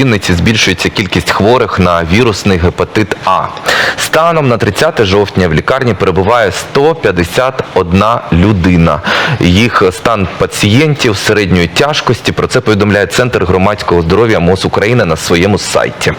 Вінниці збільшується кількість хворих на вірусний гепатит А. Станом на 30 жовтня в лікарні перебуває 151 людина. Їх стан пацієнтів середньої тяжкості. Про це повідомляє Центр громадського здоров'я МОЗ України на своєму сайті.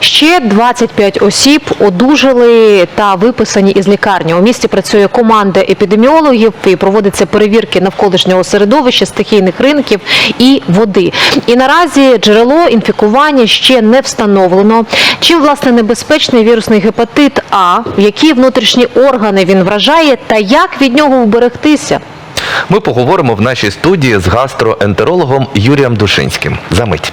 Ще 25 осіб одужали та виписані із лікарні. У місті працює команда епідеміологів і проводяться перевірки навколишнього середовища, стихійних ринків і води. І наразі джерело інфікування ще не встановлено. Чим власне небезпечний вірусний гепатит А, які внутрішні органи він вражає, та як від нього вберегтися? Ми поговоримо в нашій студії з гастроентерологом Юрієм Душинським. Замить.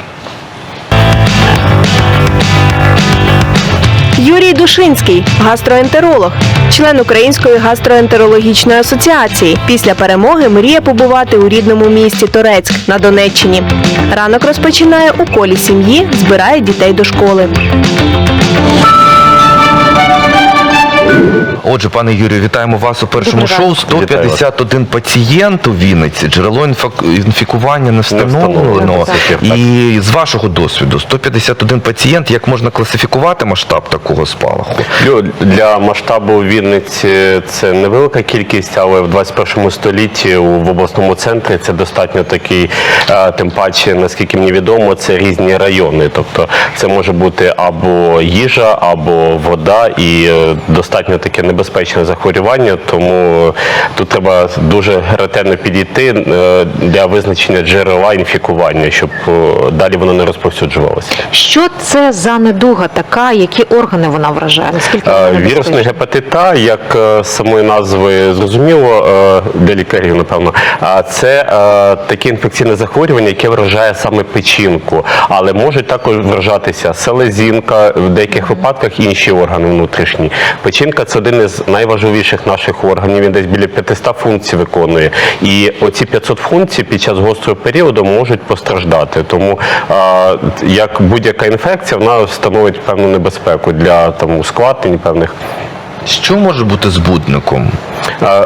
Юрій Душинський, гастроентеролог, член Української гастроентерологічної асоціації. Після перемоги мріє побувати у рідному місті Торецьк на Донеччині. Ранок розпочинає у колі сім'ї, збирає дітей до школи. Отже, пане Юрію, вітаємо вас у першому Добрий шоу. ранок. 151 пацієнт у Вінниці. Джерело інфікування не встановлено. І з вашого досвіду, 151 пацієнт, як можна класифікувати масштаб такого спалаху? Для масштабу Вінниці це невелика кількість, але в 21 столітті в обласному центрі це достатньо такий, е, тим паче, наскільки мені відомо, це різні райони. Тобто це може бути або їжа, або вода, і е, достатньо таке небезпечне захворювання. Тому тут треба дуже ретельно підійти е, для визначення джерела інфікування, щоб е, далі воно не розповсюджувалося. Що це за недуга така, які органи вона вражає? Наскільки вона Е, Вірусний гепатит А, як самої назви зрозуміло для лікарів, напевно, це таке інфекційне захворювання, яке вражає саме печінку, але можуть також вражатися селезінка, в деяких випадках інші органи внутрішні. Печінка це один із найважливіших наших органів. Він десь біля 500 функцій виконує. І оці 500 функцій під час гострого періоду можуть постраждати. Тому а, як будь-яка інфекція, вона становить певну небезпеку для там ускладнень певних. Що може бути збудником?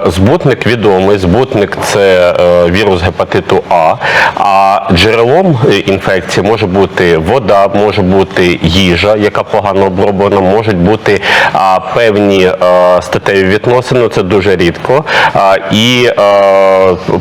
Збутник відомий. Збутник це е, вірус гепатиту А. А джерелом е, інфекції може бути вода, може бути їжа, яка погано оброблена, можуть бути певні е, статеві відносини, це дуже рідко. І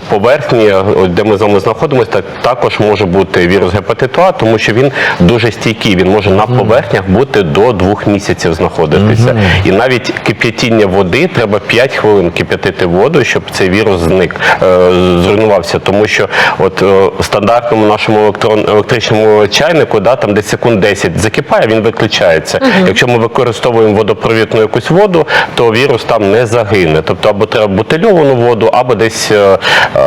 поверхні, де ми з вами знаходимося, так, також може бути вірус гепатиту А, тому що він дуже стійкий. Він може на поверхнях бути до двох місяців знаходитися. І навіть кип'ятіння води треба 5 хвилин кип'ятити воду, щоб цей вірус зник, е, зруйнувався. Тому що от е, в стандартному нашому електрон, електричному чайнику, да, там десь секунд 10 закипає, він виключається. Якщо ми використовуємо водопровідну якусь воду, то вірус там не загине. Тобто або треба бутильовану воду, або десь е,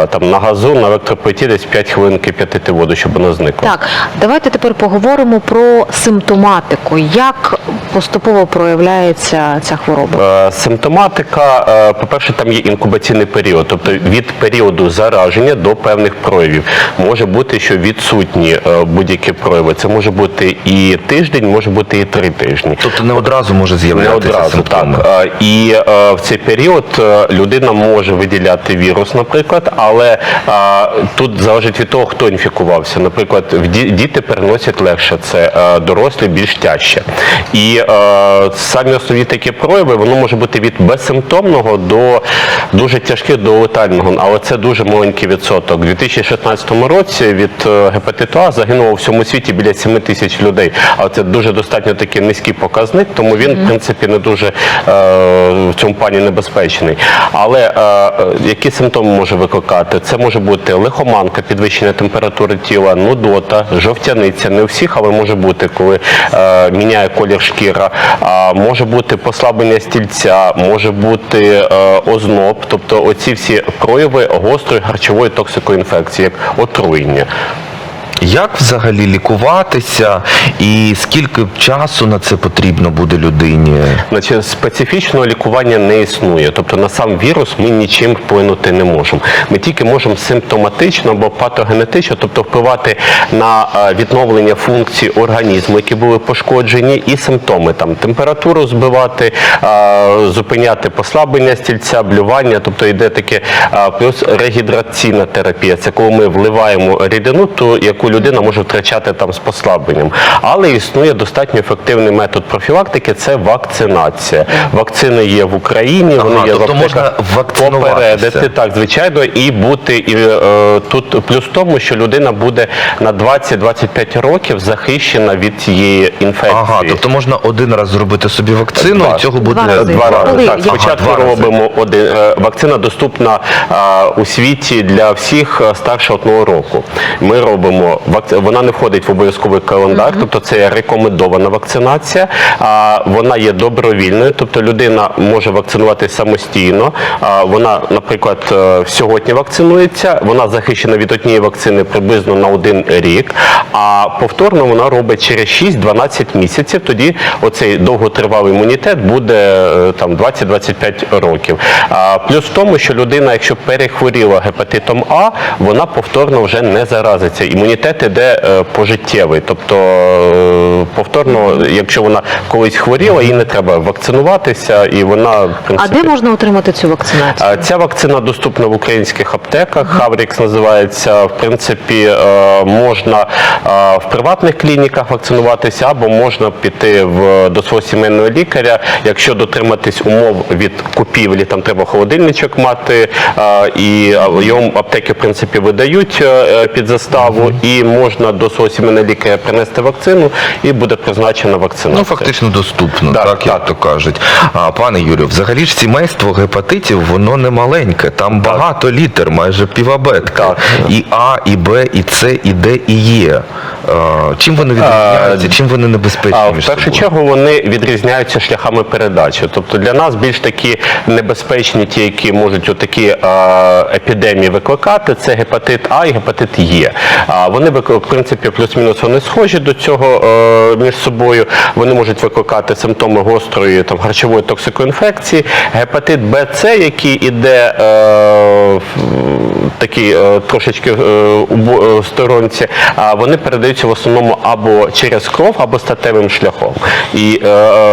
там на газу, на електроплиті десь 5 хвилин кип'ятити воду, щоб вона зникла. Так, давайте тепер поговоримо про симптоматику. Як поступово проявляється ця хвороба? Е, Симптоматика, е, по-перше, там є інкубаційний період, тобто від періоду зараження до певних проявів. Може бути, що відсутні е, будь-які прояви. Це може бути і тиждень, може бути і три тижні. Тобто не одразу може Не одразу симптоми. так. І в цей період людина може виділяти вірус, наприклад, але тут залежить від того, хто інфікувався. Наприклад, в ді- діти переносять легше це, дорослі більш тяжче. І самі основні такі прояви, воно може бути від безсимптомного до дуже тяжких до летального, але це дуже маленький відсоток. У 2016 році від е, гепатиту А загинуло у всьому світі біля 7 тисяч людей. Але це дуже достатньо такий низький показник, тому він, в принципі, не дуже е, в цьому плані небезпечний. Але е, е, які симптоми може викликати? Це може бути лихоманка, підвищення температури тіла, нудота, жовтяниця. Не у всіх, але може бути, коли е, міняє колір шкіра. А може бути послаблення стільця, може бути е, озноб, тобто оці всі прояви гострої харчової токсикоінфекції, як отруєння. Як взагалі лікуватися і скільки часу на це потрібно буде людині? Значить, специфічного лікування не існує. Тобто на сам вірус ми нічим вплинути не можемо. Ми тільки можемо симптоматично або патогенетично, тобто впливати на е, відновлення функцій організму, які були пошкоджені, і симптоми там температуру збивати, е, зупиняти послаблення стільця, блювання, тобто йде таке е, плюс регідраційна терапія. Це коли ми вливаємо рідину, ту, яку людина може втрачати там з послабленням. Але існує достатньо ефективний метод профілактики це вакцинація. Вакцини є в Україні, вони Ага, є тобто в можна вакцинуватися. Попередити, так, звичайно, і бути і, е, тут плюс в тому, що людина буде на 20-25 років захищена від цієї інфекції. Ага, тобто можна один раз зробити собі вакцину, Два. і цього буде Два рази. Два рази. Коли? Так, Ага, спочатку рази. робимо один. е, Вакцина доступна а, у світі для всіх е, старше одного року. Ми робимо вона не входить в обов'язковий календар, тобто це рекомендована вакцинація. А вона є добровільною, тобто людина може вакцинувати самостійно. А вона, наприклад, е, сьогодні вакцинується. Вона захищена від однієї вакцини приблизно на один рік. А повторно вона робить через 6-12 місяців. Тоді оцей довготривалий імунітет буде е, там 20-25 років. А плюс в тому, що людина, якщо перехворіла гепатитом А, вона повторно вже не заразиться. Імунітет іде е, пожиттєвий. Тобто е, повторно, якщо вона колись хворіла, їй не треба вакцинуватися, і вона в А де можна отримати цю вакцинацію? а, Ця вакцина доступна в українських аптеках. Хаврікс називається. В принципі, е, можна е, в приватних клініках вакцинуватися, або можна піти в до свого сімейного лікаря. Якщо дотриматись умов від купівлі, там треба холодильничок мати, е, і його аптеки в принципі видають е, е, під заставу, і можна до свого сімейного лікаря принести вакцину, і буде призначена вакцинація. Ну, фактично доступно, Так, так, як то кажуть. А, пане Юрію, взагалі ж сімейство гепатитів, воно не маленьке. Там багато літер, майже півабетка. Так. І А, і Б, і С, і Д, і Є. А, чим вони відрізняються, чим вони небезпечні А, в першу собою? чергу вони відрізняються шляхами передачі. Тобто для нас більш такі небезпечні, ті, які можуть отакі е, епідемії викликати, це гепатит А і гепатит Є. А вони вик- в принципі плюс-мінус вони схожі до цього е, між собою. Вони можуть викликати симптоми гострої там харчової токсикоінфекції. Гепатит Б, С, який іде е, такі е, трошечки е, убо- е, сторонці, а вони передаються в основному або через кров, або статевим шляхом. І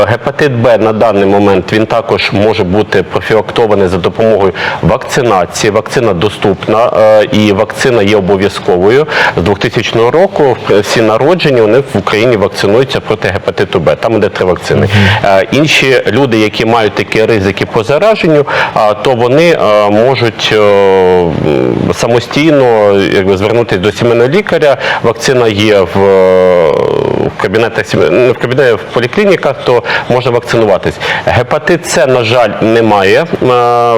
гепатит Б на даний момент він також може бути профілактований за допомогою вакцинації. Вакцина доступна і вакцина є обов'язковою. З 2000 року всі народжені вони в Україні вакцинуються проти гепатиту Б. Там іде три вакцини. Інші люди, які мають такі ризики по зараженню, то вони можуть самостійно якби, звернутися до сімейного лікаря. Вакцина є в, е, кабінетах сімей- в кабінетах, в поліклініках, то можна вакцинуватись. Гепатит С, на жаль, немає е,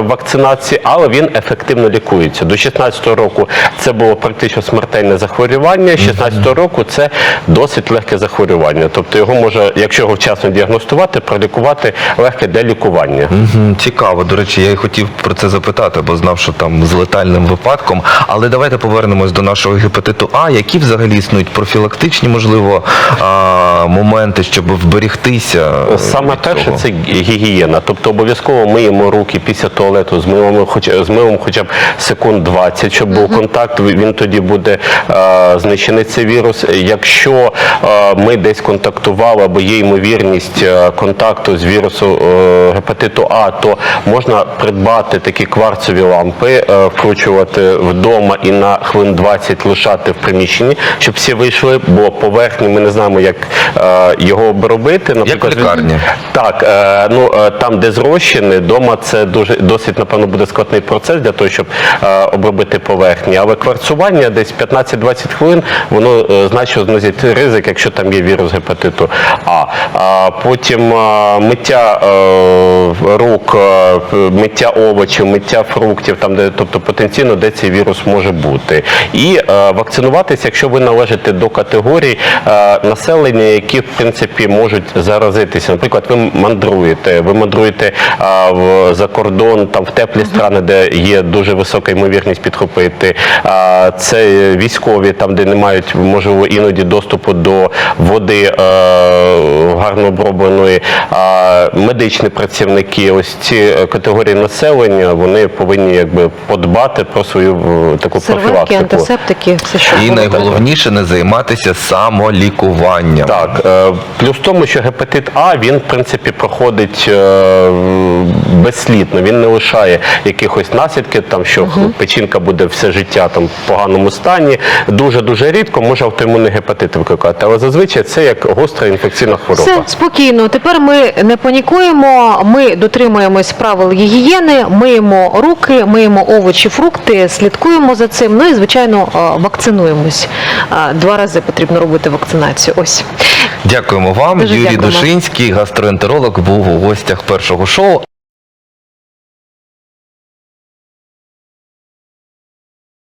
вакцинації, але він ефективно лікується. До 16 року це було практично смертельне захворювання. З 16 року це досить легке захворювання. Тобто його може, якщо його вчасно діагностувати, пролікувати легке для лікування. Цікаво. До речі, я і хотів про це запитати, бо знав, що там з летальним випадком. Але давайте повернемось до нашого гепатиту А. Які взагалі існують профілактичні, можливо, моменти, щоб вберегтися? Саме перше це гігієна. Тобто обов'язково миємо руки після туалету з милом, хоч з милом хоча б секунд 20, щоб був контакт. Він тоді буде е, знищений цей вірус. Якщо е, ми десь контактували або є ймовірність е, контакту з вірусу е, гепатиту А, то можна придбати такі кварцеві лампи, е, вкручувати вдома і на хвилин 20 лишати в приміщенні, щоб всі вийшли, бо поверхні ми не знаємо, як е, його обробити. в лікарні. Так, е, ну е, там, де зрощені, вдома це дуже досить, напевно, буде складний процес для того, щоб обробити поверхні. Але кварцування десь 15-20 хвилин, воно значно знизить ризик, якщо там є вірус гепатиту А. А потім миття рук, миття овочів, миття фруктів, там, де, тобто потенційно, де цей вірус може бути. І вакцинуватися, якщо ви належите до категорій е, населення, які в принципі можуть заразитися. Наприклад, ви мандруєте, ви мандруєте а, в, за кордон, там в теплі страни, де є дуже висока ймовірність підхопити. А, це військові, там, де не мають можливо іноді доступу до води е, гарно обробленої. А, медичні працівники, ось ці е, категорії населення, вони повинні якби подбати про свою таку Серветки, профілактику. антисептики, все що І найголовніше не займатися самолікуванням. Лікуванням. Так, е, плюс в тому, що гепатит А він в принципі проходить е, безслідно. Він не лишає якихось наслідків, там що печінка буде все життя там в поганому стані. Дуже дуже рідко може автоімунний гепатит викликати. Але зазвичай це як гостра інфекційна хвороба. Все спокійно. Тепер ми не панікуємо. Ми дотримуємось правил гігієни, миємо руки, миємо овочі, фрукти, слідкуємо за цим. Ну і звичайно е, вакцинуємось. Два рази потрібно робити вакцинацію. Ось Дякуємо вам. Дуже Юрій дякуємо. Душинський, гастроентеролог, був у гостях першого шоу.